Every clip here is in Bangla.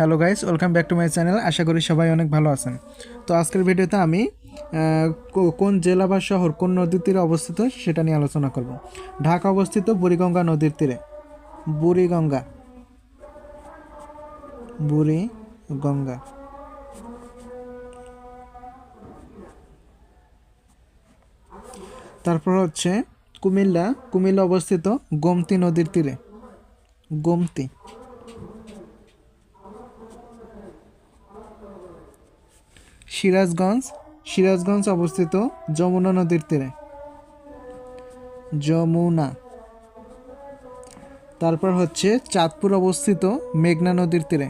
Hello guys, welcome back to my channel. আশা করি সবাই অনেক ভালো আছেন। তো আজকের ভিডিওতে আমি কোন জেলা বা শহর, কোন নদীর তীরে অবস্থিত সেটা নিয়ে আলোচনা করব। ঢাকা অবস্থিত বুড়িগঙ্গা নদীর তীরে। বুড়িগঙ্গা। বুড়িগঙ্গা। তারপর হচ্ছে কুমিল্লা। কুমিল্লা অবস্থিত গোমতী নদীর তীরে। গোমতী। সিরাজগঞ্জ সিরাজগঞ্জ অবস্থিত যমুনা নদীর তীরে। যমুনা। তারপর হচ্ছে চাঁদপুর অবস্থিত মেঘনা নদীর তীরে।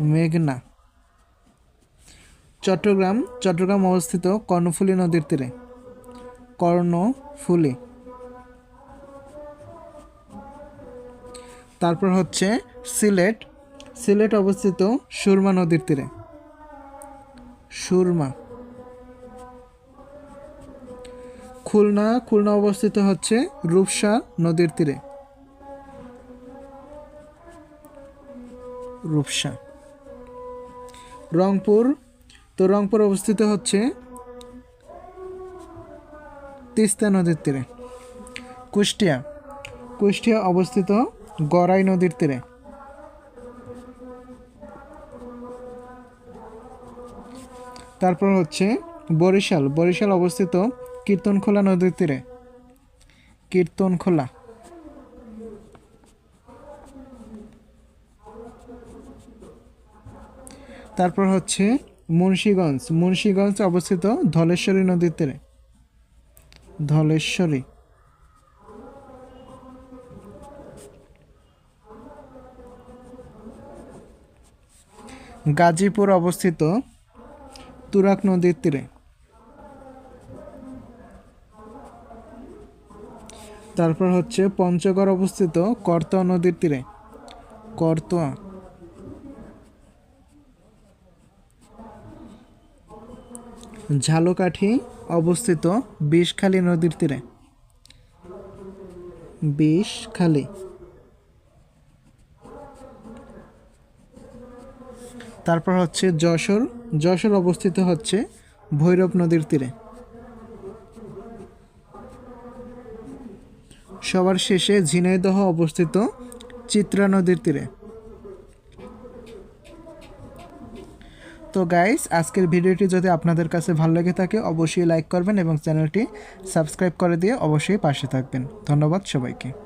মেঘনা। চট্টগ্রাম চট্টগ্রাম অবস্থিত কর্ণফুলী নদীর তীরে। কর্ণফুলী। তারপর হচ্ছে সিলেট। সিলেট অবস্থিত সুরমা নদীর তীরে। সুরমা। খুলনা খুলনা অবস্থিত হচ্ছে রূপসা নদীর তীরে। রূপসা। রংপুর, তো রংপুর অবস্থিত হচ্ছে তিস্তা নদীর তীরে। কুষ্টিয়া কুষ্টিয়া অবস্থিত গড়াই নদীর তীরে। তারপর হচ্ছে বরিশাল। বরিশাল অবস্থিত কীর্তনখোলা নদীর তীরে। কীর্তনখোলা। তারপর হচ্ছে মুন্সীগঞ্জ। মুন্সীগঞ্জ অবস্থিত ধলেশ্বরী নদীর তীরে। ধলেশ্বরী। গাজীপুর অবস্থিত তুরাক নদীর তীরে। তারপর হচ্ছে পঞ্চগড় অবস্থিত করতোয়া নদীর তীরে। করতোয়া। ঝালকাঠি অবস্থিত বিষখালী নদীর তীরে। বিষখালী। তারপর হচ্ছে যশোর যশোর অবস্থিত হচ্ছে ভৈরব নদীর তীরে। সবার শেষে ঝিনাইদহ অবস্থিত চিত্রা নদীর তীরে। তো গাইস আজকের ভিডিওটি যদি আপনাদের কাছে ভালো লেগে থাকে, অবশ্যই লাইক করবেন এবং চ্যানেলটি সাবস্ক্রাইব করে দিয়ে অবশ্যই পাশে থাকবেন। ধন্যবাদ সবাইকে।